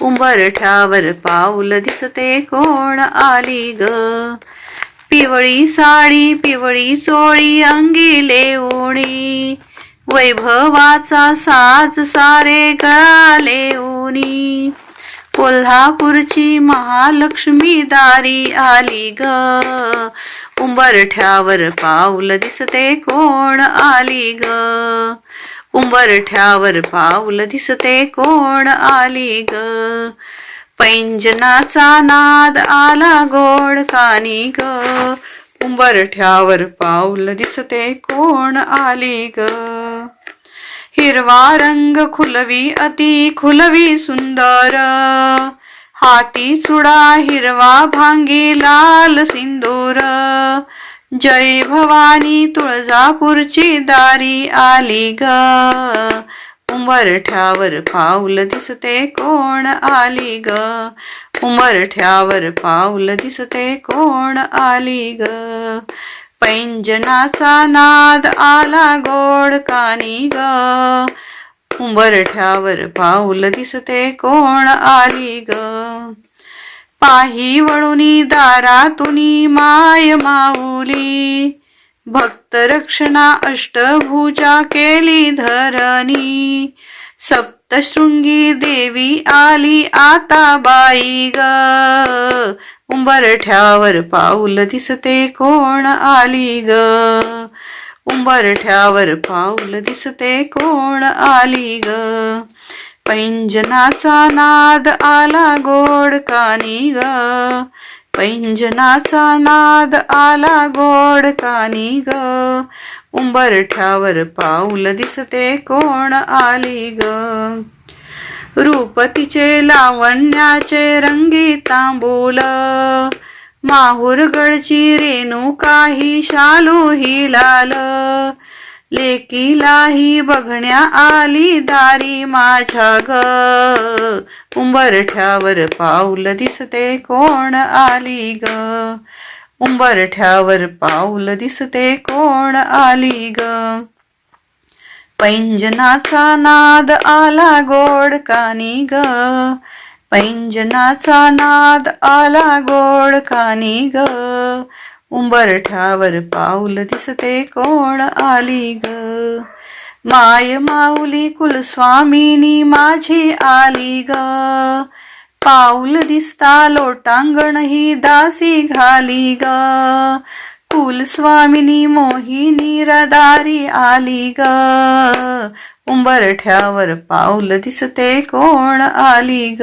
उंबरठ्यावर पाऊल दिसते कोण आली ग? पिवळी साडी पिवळी चोळी अंगी लेऊणी वैभवाचा साज सारे गळाले उनी कोल्हापूरची महालक्ष्मी दारी आली ग. उंबरठ्यावर पाऊल दिसते कोण आली ग? उंबरठ्यावर पाऊल दिसते कोण आली ग? पैंजनाचा नाद आला गोड कानी ग. उंबरठ्यावर पाऊल दिसते कोण आली ग? हिरवा रंग खुलवी अति खुलवी सुंदर. हाती चुडा हिरवा भांगी लाल सिंदूर. जय भवानी तुळजापूरची दारी आली ग. उंबरठ्यावर पाऊल दिसते कोण आली ग. उंबरठ्यावर पाऊल दिसते कोण आली ग. पैंजनाचा नाद आला गोड कानी ग. उंबरठ्यावर पाऊल दिसते कोण आली ग. पाही वळुनी दारातुनी माय माऊली. भक्त रक्षणा अष्टभुजा केली धरणी. सप्तशृंगी देवी आली आता बाई ग. उंबरठ्यावर पाऊल दिसते कोण आली ग. उंबरठ्यावर पाऊल दिसते कोण आली ग. पैंजनाचा नाद आला गोड कानी ग. पैंजनाचा नाद आला गोड कानी ग. उंबरठ्यावर पाऊल दिसते कोण आली ग. रूपतीचे लावण्याचे रंगी तांबूल. माहूरगडची रेणू काही शालू ही लाल. लेकीलाही बघण्या आली दारी माझ्या ग. उंबरठ्यावर पाऊल दिसते कोण आली ग. उंबरठ्यावर पाऊल दिसते कोण आली ग. पैंजनाचा नाद आला गोड कानी ग. पैंजनाचा नाद आला गोड कानी ग. उंबरठ्यावर पाऊल दिसते कोण आली ग? माय माऊली कुलस्वामिनी माझी आली ग. पाऊल दिसता लोटांगण ही दासी घाली ग. कुलस्वामिनी मोहिनी रदारी आली ग. उंबरठ्यावर पाऊल दिसते कोण आली ग?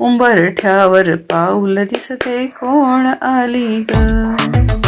उंबरठ्यावर पाऊल दिसते कोण आली ग?